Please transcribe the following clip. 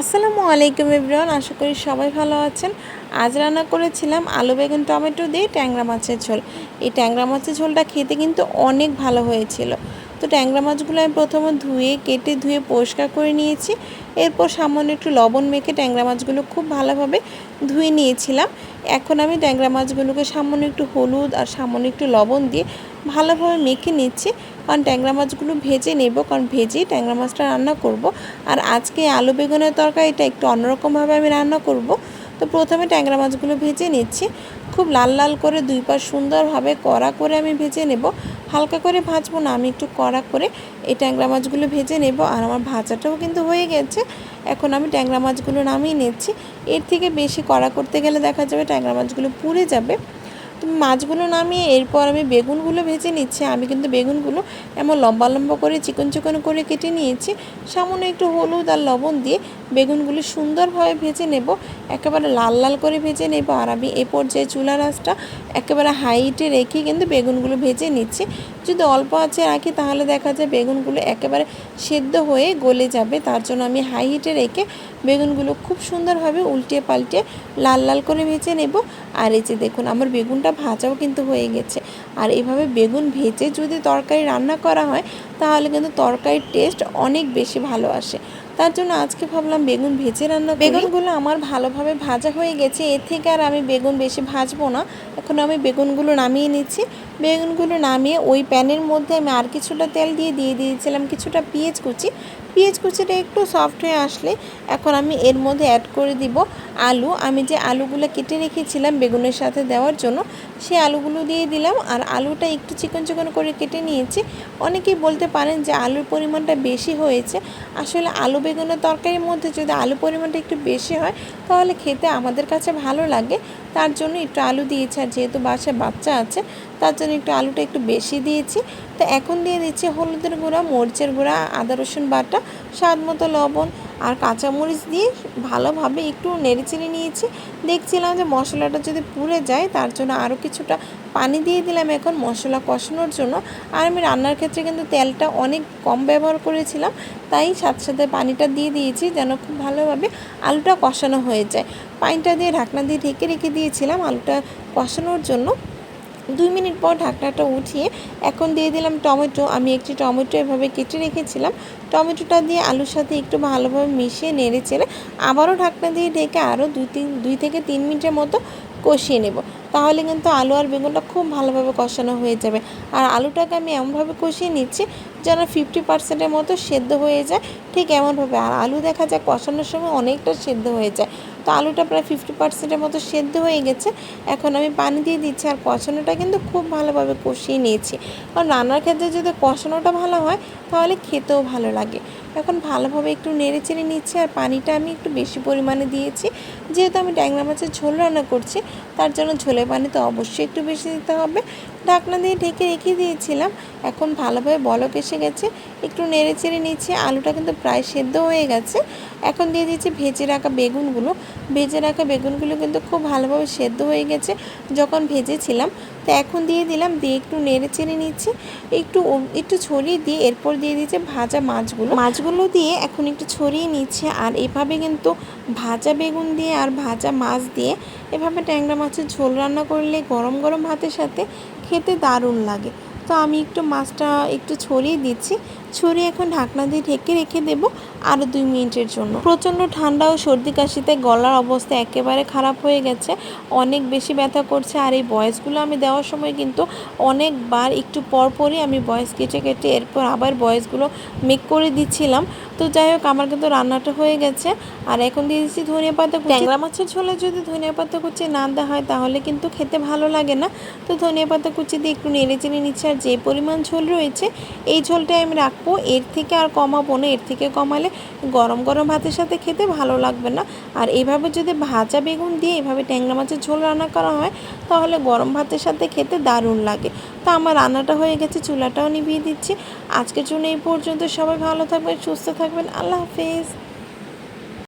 আসসালামু আলাইকুম এভরিওয়ান, আশা করি সবাই ভালো আছেন। আজ রান্না করেছিলাম আলু, বেগুন, টমেটো দিয়ে ট্যাংরা মাছের ঝোল। এই ট্যাংরা মাছের ঝোলটা খেতে কিন্তু অনেক ভালো হয়েছিল। তো ট্যাংরা মাছগুলো আমি প্রথমে ধুয়ে, কেটে ধুয়ে পরিষ্কার করে নিয়েছি। এরপর সামান্য একটু লবণ মেখে ট্যাংরা মাছগুলো খুব ভালোভাবে ধুয়ে নিয়েছিলাম। এখন আমি ট্যাংরা মাছগুলোকে সামান্য একটু হলুদ আর সামান্য একটু লবণ দিয়ে ভালোভাবে মেখে নিচ্ছি। কারণ ট্যাংরা মাছগুলো ভেজে নেব, কারণ ভেজেই ট্যাংরা মাছটা রান্না করব। আর আজকে আলু বেগুনের তরকারিটা একটু অন্যরকমভাবে আমি রান্না করব। তো প্রথমে ট্যাংরা মাছগুলো ভেজে নিচ্ছি। খুব লাল লাল করে দুই পাশ সুন্দরভাবে কড়া করে আমি ভেজে নেব। হালকা করে ভাজবো না, আমি একটু কড়া করে এই ট্যাংরা মাছগুলো ভেজে নেব আর আমার ভাজাটাও কিন্তু হয়ে গেছে। এখন আমি ট্যাংরা মাছগুলো নামিয়ে নিচ্ছি। এর থেকে বেশি কড়া করতে গেলে দেখা যাবে ট্যাংরা মাছগুলো পুড়ে যাবে। তো মাছগুলো নামিয়ে এরপর আমি বেগুনগুলো ভেজে নিচ্ছি। আমি কিন্তু বেগুনগুলো এমন লম্বা লম্বা করে চিকন চিকন করে কেটে নিয়েছি। সামান্য একটু হলুদ আর লবণ দিয়ে বেগুনগুলো সুন্দরভাবে ভেজে নেব, একেবারে লাল লাল করে ভেজে নেব, আর আমি এ পর্যায়ে চুলা রাসটা একেবারে হাইটে রেখে কিন্তু বেগুনগুলো ভেজে নিচ্ছি। যদি অল্প আছে রাখি তাহলে দেখা যায় বেগুনগুলো একেবারে সেদ্ধ হয়ে গলে যাবে, তার জন্য আমি হাই হিটে রেখে বেগুনগুলো খুব সুন্দরভাবে উল্টে পাল্টে লাল লাল করে ভেজে নেব। আর এই যে দেখুন, আমার বেগুনটা ভাজাও কিন্তু হয়ে গেছে। আর এভাবে বেগুন ভেজে যদি তরকারি রান্না করা হয়, তাহলে কিন্তু তরকারির টেস্ট অনেক বেশি ভালো আসে। তার জন্য আজকে ভাবলাম বেগুন ভেজে রান্না বেগুনগুলো আমার ভালোভাবে ভাজা হয়ে গেছে। এর থেকে আর আমি বেগুন বেশি ভাজবো না। এখন আমি বেগুনগুলো নামিয়ে নিচ্ছি। বেগুনগুলো নামিয়ে ওই প্যানের মধ্যে আমি আর কিছুটা তেল দিয়ে দিয়ে দিয়েছিলাম কিছুটা পেঁয়াজ কুচি। পেঁয়াজ কুচিটা একটু সফট হয়ে আসলে এখন আমি এর মধ্যে অ্যাড করে দিব। আলু, আমি যে আলুগুলো কেটে রেখেছিলাম বেগুনের সাথে দেওয়ার জন্য সেই আলুগুলো দিয়ে দিলাম। আর আলুটা একটু চিকন চিকন করে কেটে নিয়েছি। অনেকেই বলতে পারেন যে আলুর পরিমাণটা বেশি হয়েছে। আসলে আলু বেগুনের তরকারির মধ্যে যদি আলু পরিমাণটা একটু বেশি হয়, তাহলে খেতে আমাদের কাছে ভালো লাগে। তার জন্য একটু আলু দিয়েছি। আর যেহেতু বাসায় বাচ্চা আছে, তার জন্য একটু আলুটা একটু বেশি দিয়েছি। তো এখন দিয়ে দিচ্ছি হলুদের গুঁড়া, মরিচের গুঁড়া, আদা রসুন বাটা, স্বাদ মতো লবণ আর কাঁচামরিচ দিয়ে ভালোভাবে একটু নেড়েচেড়ে নিয়েছি। দেখছিলাম যে মশলাটা যদি পুড়ে যায়, তার জন্য আরও কিছুটা পানি দিয়ে দিলাম এখন মশলা কষানোর জন্য। আর আমি রান্নার ক্ষেত্রে কিন্তু তেলটা অনেক কম ব্যবহার করেছিলাম, তাই সাথে সাথে পানিটা দিয়ে দিয়েছি যেন খুব ভালোভাবে আলুটা কষানো হয়ে যায়। পানিটা দিয়ে ঢাকনা দিয়ে ঢেকে রেখে দিয়েছিলাম আলুটা কষানোর জন্য। দুই মিনিট পর ঢাকনাটা উঠিয়ে এখন দিয়ে দিলাম টমেটো। আমি একটি টমেটো এভাবে কেটে রেখেছিলাম। টমেটোটা দিয়ে আলুর সাথে একটু ভালোভাবে মিশিয়ে নেড়ে চেড়ে আবারও ঢাকনা দিয়ে ঢেকে আরও দুই তিন দুই থেকে তিন মিনিটের মতো কষিয়ে নেব। তাহলে কিন্তু আলু আর বেগুনটা খুব ভালোভাবে কষানো হয়ে যাবে। আর আলুটাকে আমি এমনভাবে কষিয়ে নিচ্ছি যেন ফিফটি পার্সেন্টের মতো সেদ্ধ হয়ে যায়। ঠিক এমনভাবে। আর আলু দেখা যায় কষানোর সময় অনেকটা সেদ্ধ হয়ে যায়। তো আলুটা প্রায় ফিফটি পার্সেন্টের মতো সেদ্ধ হয়ে গেছে। এখন আমি পানি দিয়ে দিচ্ছি আর কষানোটা কিন্তু খুব ভালোভাবে কষিয়ে নিয়েছি। কারণ রান্নার ক্ষেত্রে যদি কষানোটা ভালো হয়, তাহলে খেতেও ভালো লাগে। এখন ভালোভাবে একটু নেড়ে চেড়ে নিচ্ছি আর পানিটা আমি একটু বেশি পরিমাণে দিয়েছি। যেহেতু আমি ট্যাংরা মাছের ঝোল রান্না করছি, তার জন্য ঝোলের পানি তো অবশ্যই একটু বেশি দিতে হবে। ঢাকনা দিয়ে ঢেকে রেখে দিয়েছিলাম, এখন ভালোভাবে বলক এসে গেছে। একটু নেড়ে চেড়ে নিচ্ছি, আলুটা কিন্তু প্রায় সেদ্ধ হয়ে গেছে। এখন দিয়ে দিচ্ছি ভেজে রাখা বেগুনগুলো। ভেজে রাখা বেগুনগুলো কিন্তু খুব ভালোভাবে সেদ্ধ হয়ে গেছে। যখন ভেজেছিলাম তো এখন দিয়ে দিলাম, দিয়ে একটু নেড়ে চেড়ে নিচ্ছি। একটু একটু ছড়িয়ে দিয়ে এরপর দিয়ে দিচ্ছে ভাজা মাছগুলো। মাছগুলো দিয়ে এখন একটু ছড়িয়ে নিচ্ছে আর এভাবে কিন্তু ভাজা বেগুন দিয়ে আর ভাজা মাছ দিয়ে এভাবে ট্যাংরা মাছের ঝোল রান্না করলে গরম গরম ভাতের সাথে খেতে দারুণ লাগে। তো আমি একটু মাছটা একটু ছড়িয়ে দিচ্ছি। ছড়িয়ে এখন ঢাকনা দিয়ে ঢেকে রেখে দেব আরও দুই মিনিটের জন্য। প্রচণ্ড ঠান্ডা ও সর্দি কাশিতে গলার অবস্থা একেবারে খারাপ হয়ে গেছে। অনেক বেশি ব্যথা করছে আর এই বয়সগুলো আমি দেওয়ার সময় কিন্তু অনেকবার একটু পর পরই আমি বয়স কেটে কেটে এরপর আবার বয়সগুলো মেক করে দিচ্ছিলাম। তো যাই হোক, আমার কিন্তু রান্নাটা হয়ে গেছে। আর এখন দিয়ে দিচ্ছি ধনিয়া পাতা ট্যাংরা মাছের ঝোলে যদি ধনিয়া পাতা কুচি না দেওয়া হয়, তাহলে কিন্তু খেতে ভালো লাগে না। তো ধনিয়া পাতা কুচি দিয়ে একটু নেড়ে চেড়ে নিচ্ছে। আর যে পরিমাণ ঝোল রয়েছে, এই ঝোলটাই আমি রাখব এর থেকে আর কমাবো না, এর থেকে কমালে গরম গরম ভাতের সাথে খেতে ভালো লাগবে না। আর এভাবে যদি ভাজা বেগুন দিয়ে এভাবে ট্যাংরা মাছের ঝোল রান্না করা হয়, তাহলে গরম ভাতের সাথে খেতে দারুণ লাগে। তো আমার রান্নাটা হয়ে গেছে, চুলাটাও নিভিয়ে দিচ্ছি। আজকের জন্য এই পর্যন্ত সবাই ভালো থাকবেন, সুস্থ থাকবেন, আল্লাহ হাফেজ।